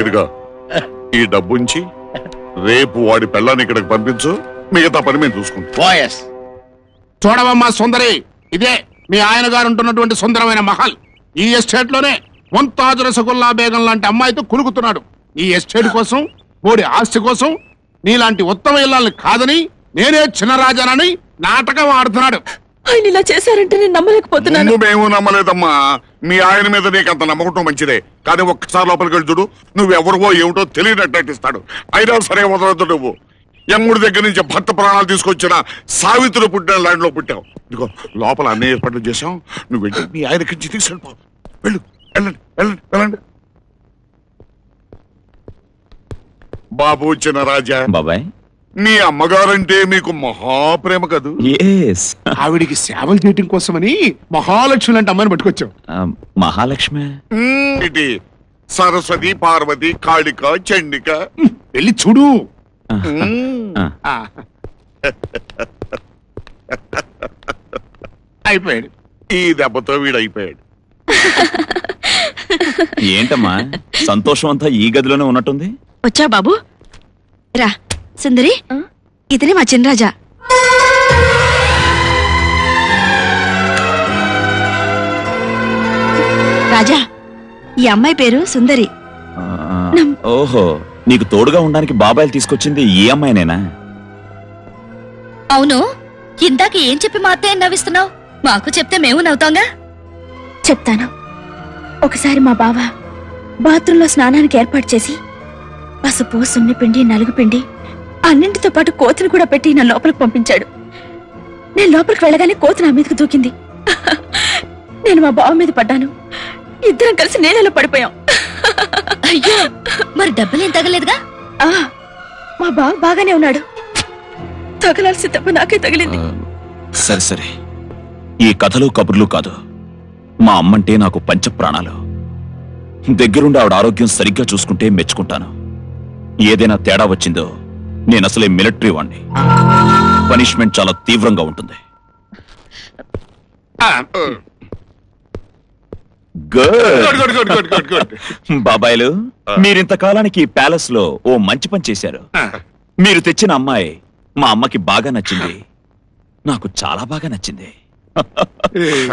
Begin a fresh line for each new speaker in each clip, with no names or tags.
ఇదిగో ఈ డబ్బుంచి రేపు వాడి పెళ్ళాన్ని ఇక్కడికి పంపించు మిగతా పని మేము చూసుకుంటాం.
ఓఎస్
చూడవమ్మా సుందరి ఇదే మీ ఆయన గారు ఉంటున్నటువంటి సుందరమైన మహల్. ఈ ఎస్టేట్లోనే ముంతాజు రసగుల్లా బేగం లాంటి అమ్మాయితో కులుకుతున్నాడు. ఈ ఎస్టేట్ కోసం బోడి ఆస్తి కోసం నీలాంటి ఉత్తమ ఇళ్ళని కాదని నేనే చిన్న రాజానని నాటకం ఆడుతున్నాడు.
ఆయన ఇలా చేశారంటే నేను నమ్మలేకపోతున్నాను
మేము నమ్మలేదమ్మా. మీ ఆయన మీద నీకు అంత నమ్మకటం మంచిదే. కానీ ఒక్కసారి లోపలికి వెళ్ళి చూడు నువ్వెవరివో ఏమిటో తెలియనట్టిస్తాడు అయినా సరే వదలదు నువ్వు. యమ్ముడి దగ్గర నుంచి భర్త ప్రాణాలు తీసుకొచ్చిన సావిత్రి పుట్టిన లైన్లో పుట్టావు. ఇదిగో లోపల అన్ని ఏర్పాట్లు చేశాం. నువ్వు వెళ్ళి మీ ఆయనకి ఇచ్చి తీసుకెళ్ళిపో. వెళ్ళు వెళ్ళండి వెళ్ళండి వెళ్ళండి. బాబు చిన్న రాజా.
బాబాయ్.
మీ అమ్మగారంటే మీకు మహాప్రేమ కదూ?
ఎస్
ఆవిడికి సేవలు చేయటం కోసమని మహాలక్ష్మి లాంటి అమ్మాయిని పట్టుకొచ్చావు.
మహాలక్ష్మి?
ఇటీ సరస్వతి పార్వతి కాళిక చండిక.
వెళ్ళి చూడు. అయిపోయాడు.
ఈ దెబ్బతో వీడైపోయాడు.
ఏంటమ్మా? సంతోషం అంతా ఈ గదిలోనే ఉన్నట్టుంది?
వచ్చా బాబు. రా. సుందరి ఇతనే మా చిన్నరాజా రాజా. ఈ అమ్మాయి పేరు సుందరి.
ఆ, ఓహో నీకు తోడుగా ఉండడానికి బాబాయిలు తీసుకొచ్చింది ఈ అమ్మాయినేనా?
అవును ఇందాక ఏం చెప్పి మా అత్తయ్య నవ్విస్తున్నావు? మాకు చెప్తే మేము నవ్వుతాంగా?
చెప్తాను. ఒకసారి మా బావ బాత్రూంలో స్నానానికి ఏర్పాటు చేసి పసుపు సున్ని పిండి నలుగు పిండి అన్నింటితో పాటు కోతిని కూడా పెట్టి నా లోపలికి పంపించాడు. నేను లోపలికి వెళ్ళగానే కోతి నా మీదకి దూకింది. నేను మా బావ మీద పడ్డాను. ఇద్దరం కలిసి నేలలో పడిపోయాం.
అయ్యో మరి డబ్బులేం తగలేదుగా?
ఆ, మా బావ బాగానే ఉన్నాడు. తగలాల్సి దెబ్బ నాకే తగిలింది.
సరే సరే. ఈ కథలు కబుర్లు కాదు. మా అమ్మంటే నాకు పంచ ప్రాణాలు. దగ్గరుండి ఆవిడ ఆరోగ్యం సరిగ్గా చూసుకుంటే మెచ్చుకుంటాను. ఏదైనా తేడా వచ్చిందో నేను అసలే మిలిటరీ వాణ్ణి. పనిష్మెంట్ చాలా తీవ్రంగా ఉంటుంది. బాబాయిలు మీరింతకాలానికి ప్యాలెస్లో ఓ మంచి పని చేశారు. మీరు తెచ్చిన అమ్మాయి మా అమ్మకి బాగా నచ్చింది. నాకు చాలా బాగా నచ్చింది.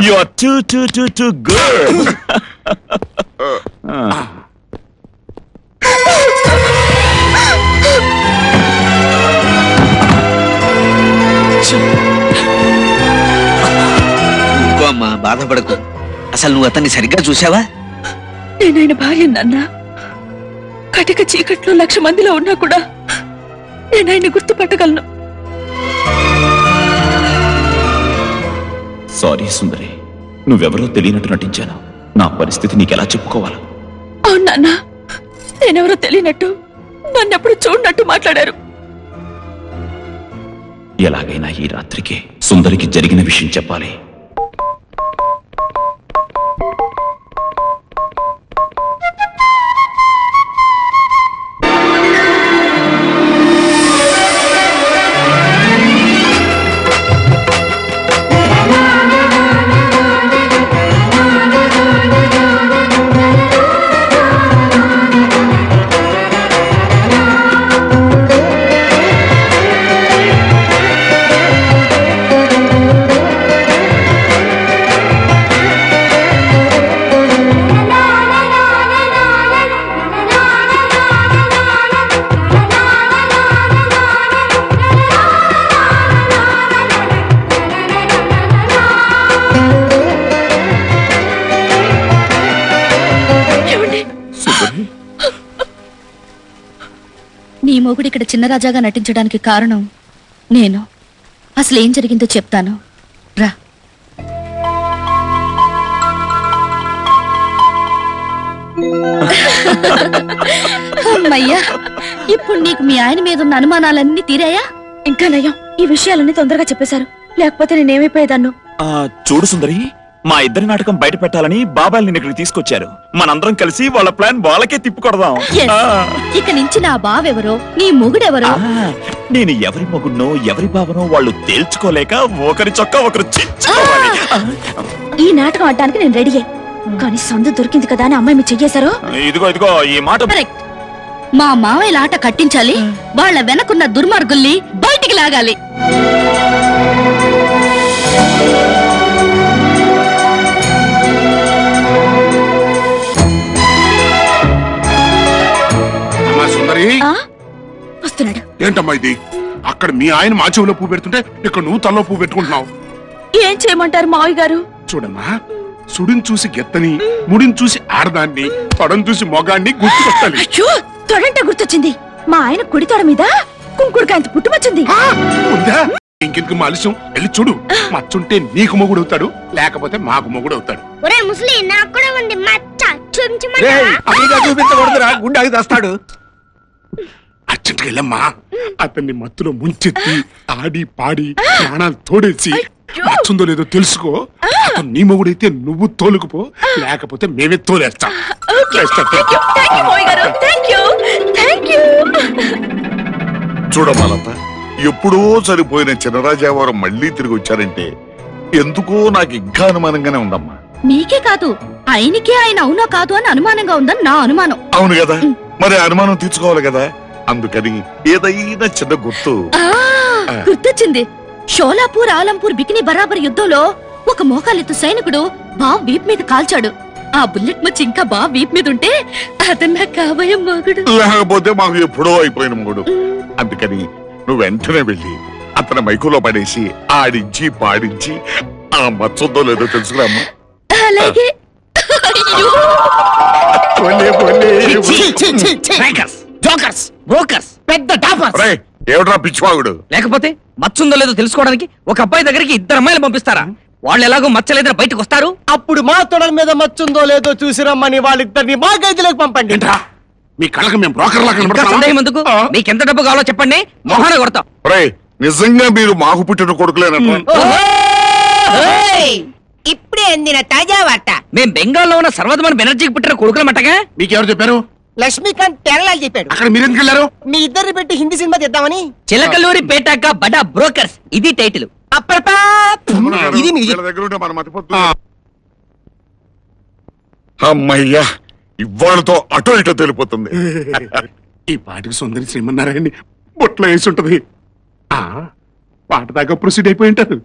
You are too too too too good
అమ్మా బాధపడకు. అసలు నువ్వు అతన్ని సరిగ్గా చూసావా
నేను ఆయన భార్య నాన్న. కటిక చీకట్లో లక్ష మందిలో ఉన్నా కూడా నేను ఆయన్ని గుర్తుపట్టగలను.
సారీ సుందరి నువ్వెవరో తెలియనట్టు నటించాను. నా పరిస్థితి నీకెలా చెప్పుకోవాలి?
అవును నాన్న నేనెవరో తెలియనట్టు నన్నెప్పుడు చూడనట్టు మాట్లాడారు.
ఎలాగైనా ఈ రాత్రికి సుందరికి జరిగిన విషయం చెప్పాలి.
మొగుడు ఇక్కడ చిన్నరాజాగా నటించడానికి కారణం నేను. అసలు ఏం జరిగిందో చెప్తాను. రా. అమ్మయ్యా ఇప్పుడు నీకు మీ ఆయన మీద ఉన్న అనుమానాలన్నీ తీరాయా?
ఇంకా నయం. ఈ విషయాలన్నీ తొందరగా చెప్పేశారు. లేకపోతే నేనేమైపోయేదాన్ను?
ఆ చూడు సుందరి మా ఇద్దరి నాటకం బయట పెట్టాలని బాబాయ్ ఇక్కడికి తీసుకొచ్చారు. మనందరం కలిసి వాళ్ళ ప్లాన్ వాళ్ళకే తిప్పుకొడదాం.
Yes. ఇక నుంచి నా బావెవరో నీ మొగుడెవరో?
ఆ, నేను ఎవరి మొగుడ్నో ఎవరి బావనో వాళ్ళు తేల్చుకోలేక ఒకరి చొక్క ఒకరు చించుకోవాలి. ఆ,
ఈ నాటకం ఆడటానికి నేను రెడీయే కానీ సందు దొరికింది కదా అని అమ్మాయి మీరు చెయ్యేశారో?
ఇదిగో ఇదిగో ఈ మాట.
కరెక్ట్ మా మావయ్యల ఆట కట్టించాలి వాళ్ళ వెనకున్న దుర్మార్గుల్ని బయటికి లాగాలి.
ఆ? వస్తున్నాడు.
ఏంటమ్మా ఇది? అక్కడ మీ ఆయన మా చెవిలో పువ్వు పెడుతుంటే ఇక్కడ నువ్వు తల్లో పువ్వు పెట్టుకుంటున్నావు.
ఏం చేయమంటారు మావయ్య గారు?
చూడమ్మా సుడిని చూసి గెత్తని ముడిని చూసి ఆడదాన్ని తొడని చూసి మొగాన్ని గుర్తుకొట్టాలి.
అయ్యో తొడంట గుర్తొచ్చింది. మా ఆయన కుడి తొడ మీద కుంకుడుకాయంత పుట్టుమచ్చింది.
ఆ, ఉందా ఇంకెందుకు మా ఆలస్యం? వెళ్ళి చూడు. మచ్చుంటే నీకు మొగుడు అవుతాడు లేకపోతే మాకు మొగుడు అవుతాడు.
ఒరే ముసలి నాకు కూడా ఉంది మచ్చ.
అమెరికా చూపించకూడదురా గుండాకి తెస్తాడు
వెళ్ళమ్మా అతన్ని మత్తులో ముంచెత్తి ఆడి పాడి ప్రాణాలు తోడేసి మచ్చుందో లేదో తెలుసుకో. అతను నీ మొగుడైతే నువ్వు తోలుకుపో లేకపోతే మేమే తోలేస్తాం.
థ్యాంక్ యూ మావయ్య గారు థ్యాంక్ యూ థ్యాంక్ యూ
చూడమ్మా లత ఎప్పుడో సరిపోయిన చినరాజావారు మళ్ళీ తిరిగి వచ్చారంటే ఎందుకో నాకు ఇంకా అనుమానంగానే ఉందమ్మా.
మీకే కాదు ఆయనకే ఆయన అవునా కాదు అని అనుమానంగా ఉందని నా అనుమానం.
అవును కదా మరి అనుమానం తీర్చుకోవాలి కదా. అందుకని ఏదైనా చిన్న గుర్తు.
ఆ గుర్తొచ్చింది. షోలాపూర్ ఆలంపూర్ బికిని బరాబర్ యుద్ధంలో ఒక మోకాలెత్తు సైనికుడు బాబు వీప్ మీద కాల్చాడు. ఆ బుల్లెట్ మచ్చి ఇంకా బాబు వీప్ మీద ఉంటే అతను కాబోయే మొగుడు.
లేకపోతే మాకు ఎప్పుడో అయిపోయిన మూడు అందుకని నువ్వు వెంటనే వెళ్ళి అతని మైకులో పడేసి ఆడించి పాడించి ఆ మచ్చుందో లేదో తెలుసుకురామ్మా
అలాగే. అయ్యో.
పోలే, పోలే.
జోకర్స్ బ్రోకర్స్ పెద్ద టాపర్స్.
రే ఏమిట్రా పిచ్చివాగుడు?
లేకపోతే మచ్చుందో లేదో తెలుసుకోవడానికి ఒక అబ్బాయి దగ్గరికి ఇద్దరు అమ్మాయిలు పంపిస్తారా? వాళ్ళు ఎలాగో మచ్చలేదని బయటకు వస్తారు?
అప్పుడు మా తొడల మీద మచ్చుందో లేదో చూసి రమ్మని వాళ్ళిద్దరిని మా గదిలోకి పంపండి.
ఏంట్రా? మీ కళ్ళకి మేము బ్రోకర్ లా
ఇంకా సందేహం ఎందుకు?
కనబడుతున్నామా?
మీకెంత డబ్బు కావాలో చెప్పండి. మొహాన కొడతాం.
రే నిజంగా మీరు మాకు పుట్టిన కొడుకులేనట్రా
ఇప్పుడే అందిన తాజా వార్త.
మేం బెంగాల్లో ఉన్న సర్వధమన్ బెనర్జీకి పుట్టిన కొడుకులమటగా
మీకెవరు చెప్పారు?
లక్ష్మీకాంత్ కేరళ చెప్పాడు.
అక్కడ మీరెందుకు వెళ్ళారు
మీ ఇద్దరిని పెట్టి హిందీ సినిమా తీద్దామని.
చిలకలూరి పేటాక బడా బ్రోకర్స్ ఇది టైటిల్.
అప్పరపా ఇది మ్యూజిక్
దగ్గర ఉంటే మనం మతిపోతుంది అమ్మయ్యా ఇవాళతో అటో ఇటో తెలిపోతుంది.
ఈ పాటికి సుందరి శ్రీమన్నారాయణని బొట్లో వేసి ఉంటది. ఆ పాట దాకా ప్రొసీడ్ అయిపోయి ఉంటారు.